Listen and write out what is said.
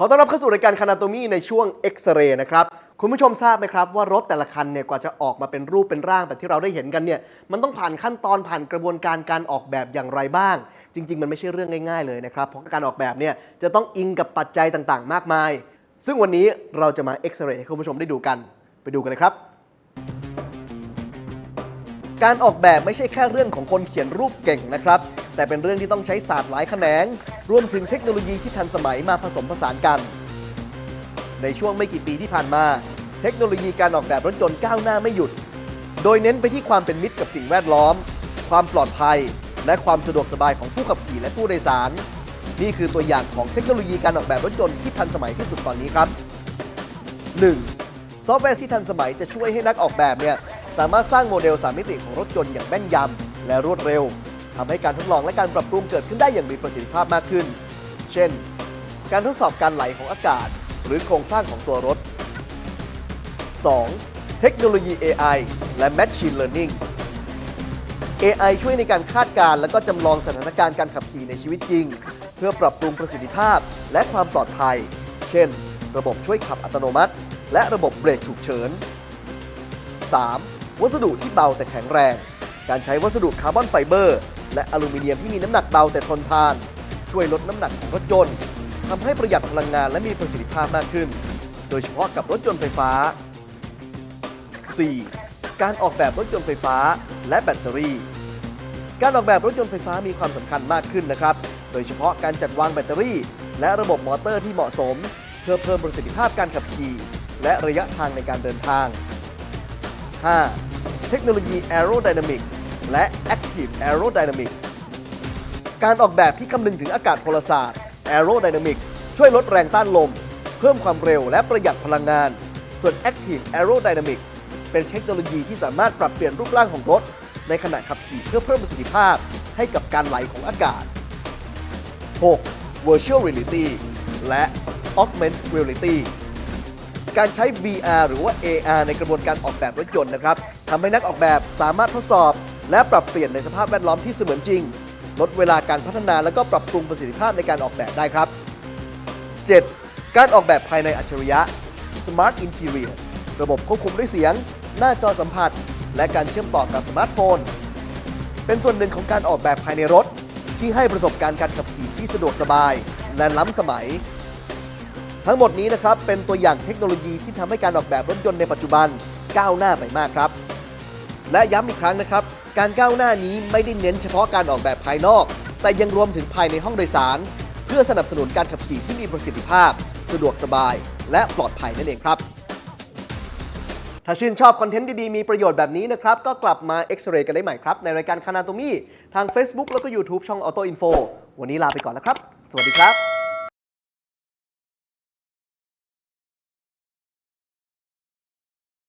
ขอต้อนรับเข้าสู่รายการคานาโตมีในช่วงเอ็กซเรย์นะครับ คุณผู้ชมทราบไหมครับว่ารถแต่ละคันเนี่ยกว่าจะออกมาเป็นรูปเป็นร่างแบบที่เราได้เห็นกันเนี่ยมันต้องผ่านขั้นตอนผ่านกระบวนการการออกแบบอย่างไรบ้าง จริง ๆ มันไม่ใช่เรื่องง่าย ๆ เลยนะครับ เพราะการออกแบบเนี่ยจะต้องอิงกับปัจจัยต่างๆ มากมาย ซึ่งวันนี้เราจะมาเอ็กซเรย์ให้คุณผู้ชมได้ดูกัน ไปดูกันเลยครับ การออกแบบไม่ใช่แค่เรื่องของคนเขียนรูปเก่งนะครับ แต่เป็นเรื่องที่ต้องใช้ศาสตร์หลายแขนง รวมถึงเทคโนโลยีที่ทันสมัยมาผสมผสานกัน ในช่วงไม่กี่ปีที่ผ่านมา เทคโนโลยีการออกแบบรถยนต์ก้าวหน้าไม่หยุด โดยเน้นไปที่ความเป็นมิตรกับสิ่งแวดล้อม ความปลอดภัย และความสะดวกสบายของผู้ขับขี่และผู้โดยสาร นี่คือตัวอย่างของเทคโนโลยีการออกแบบรถยนต์ที่ทันสมัยที่สุดตอนนี้ครับ 1. ซอฟต์แวร์ที่ทันสมัยจะช่วยให้นักออกแบบเนี่ย สามารถสร้างโมเดล 3 มิติของรถยนต์อย่างแม่นยำและรวดเร็วทำให้การทดลองและการปรับปรุงเกิดขึ้นได้อย่างมีประสิทธิภาพมากขึ้น เช่น การทดสอบการไหลของอากาศ หรือโครงสร้างของตัวรถ 2. เทคโนโลยี AI และ Machine Learning AI ช่วยในการคาดการณ์และก็จำลองสถานการณ์การขับขี่ในชีวิตจริง เพื่อปรับปรุงประสิทธิภาพและความปลอดภัย เช่น ระบบช่วยขับอัตโนมัติ และระบบเบรกฉุกเฉิน 3. วัสดุที่เบาแต่แข็งแรง การใช้วัสดุคาร์บอนไฟเบอร์ และอลูมิเนียมที่มีน้ำหนักเบาแต่ทนทาน ช่วยลดน้ำหนักของรถยนต์ทำให้ประหยัดพลังงานและมีประสิทธิภาพมากขึ้น โดยเฉพาะกับรถยนต์ไฟฟ้า 4. การออกแบบรถยนต์ไฟฟ้าและแบตเตอรี่ การออกแบบรถยนต์ไฟฟ้ามีความสำคัญมากขึ้นนะครับ โดยเฉพาะการจัดวางแบตเตอรี่ และระบบมอเตอร์ที่เหมาะสม เพื่อเพิ่มประสิทธิภาพการขับขี่ และระยะทางในการเดินทาง 5. เทคโนโลยี Aerodynamics และ Active Aerodynamics การออกแบบที่คำนึงถึงอากาศพลศาสตร์ Aerodynamics ช่วยลดแรงต้านลม เพิ่มความเร็วและประหยัดพลังงาน ส่วน Active Aerodynamics เป็นเทคโนโลยีที่สามารถปรับเปลี่ยนรูปร่างของรถ ในขณะขับขี่เพื่อเพิ่มประสิทธิภาพให้กับการไหลของอากาศ 6. Virtual Reality และ Augmented Reality การใช้ VR หรือว่า AR ในกระบวนการออกแบบรถยนต์นะครับทำให้นักออกแบบสามารถทดสอบ และปรับเปลี่ยนในสภาพแวดล้อมที่เสมือนจริง ลดเวลาการพัฒนาและก็ปรับปรุงประสิทธิภาพในการออกแบบได้ครับ 7. การออกแบบภายในอัจฉริยะ Smart Interior ระบบควบคุมด้วยเสียง หน้าจอสัมผัส และการเชื่อมต่อกับสมาร์ทโฟน เป็นส่วนหนึ่งของการออกแบบภายในรถ ที่ให้ประสบการณ์การขับขี่ที่สะดวกสบาย และล้ำสมัย ทั้งหมดนี้นะครับเป็นตัวอย่างเทคโนโลยีที่ทำให้การออกแบบรถยนต์ในปัจจุบันก้าวหน้าไปมากครับ และย้ำอีกครั้งนะครับ การก้าวหน้านี้ไม่ได้เน้นเฉพาะการออกแบบภายนอก แต่ยังรวมถึงภายในห้องโดยสาร เพื่อสนับสนุนการขับขี่ที่มีประสิทธิภาพ สะดวกสบาย และปลอดภัยนั่นเองครับ ถ้าชื่นชอบคอนเทนต์ดีๆมีประโยชน์แบบนี้นะครับ ก็กลับมาเอ็กซเรย์กันได้ใหม่ครับ ในรายการคานาโตมีทาง Facebook แล้วก็ YouTube ช่อง Auto Info วันนี้ลาไปก่อนแล้วครับ สวัสดีครับ